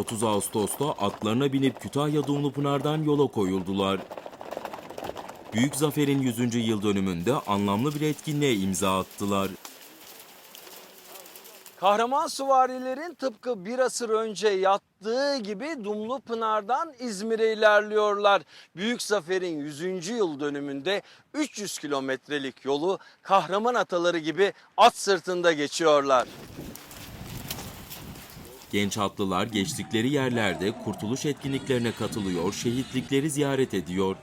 30 Ağustos'ta atlarına binip Kütahya Dumlupınar'dan yola koyuldular. Büyük Zafer'in 100. yıl dönümünde anlamlı bir etkinliğe imza attılar. Kahraman süvarilerin tıpkı bir asır önce yattığı gibi Dumlu Pınar'dan İzmir'e ilerliyorlar. Büyük Zafer'in 100. yıl dönümünde 300 kilometrelik yolu kahraman ataları gibi at sırtında geçiyorlar. Genç atlılar geçtikleri yerlerde kurtuluş etkinliklerine katılıyor, şehitlikleri ziyaret ediyor.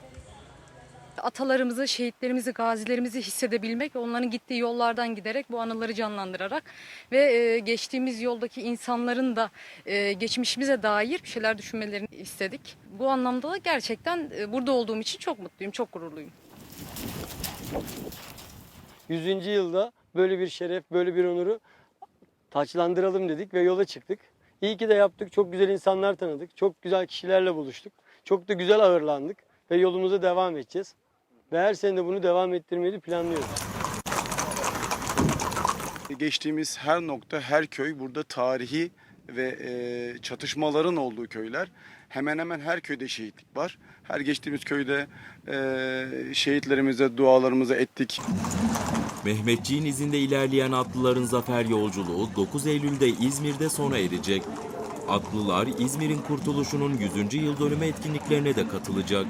atalarımızı, şehitlerimizi, gazilerimizi hissedebilmek, onların gittiği yollardan giderek bu anıları canlandırarak ve e, geçtiğimiz yoldaki insanların da e, geçmişimize dair bir şeyler düşünmelerini istedik. Bu anlamda da gerçekten e, burada olduğum için çok mutluyum, çok gururluyum. 100. yılda böyle bir şeref, böyle bir onuru taçlandıralım dedik ve yola çıktık. İyi ki de yaptık. Çok güzel insanlar tanıdık. Çok güzel kişilerle buluştuk. Çok da güzel ağırlandık ve yolumuza devam edeceğiz. Ve her sene de bunu devam ettirmeyi planlıyoruz. Geçtiğimiz her nokta, her köy burada tarihi ve e, çatışmaların olduğu köyler. Hemen hemen her köyde şehitlik var. Her geçtiğimiz köyde e, şehitlerimize dualarımızı ettik. Mehmetçiğin izinde ilerleyen atlıların zafer yolculuğu 9 Eylül'de İzmir'de sona erecek. Atlılar İzmir'in kurtuluşunun 100. yıl dönümü etkinliklerine de katılacak.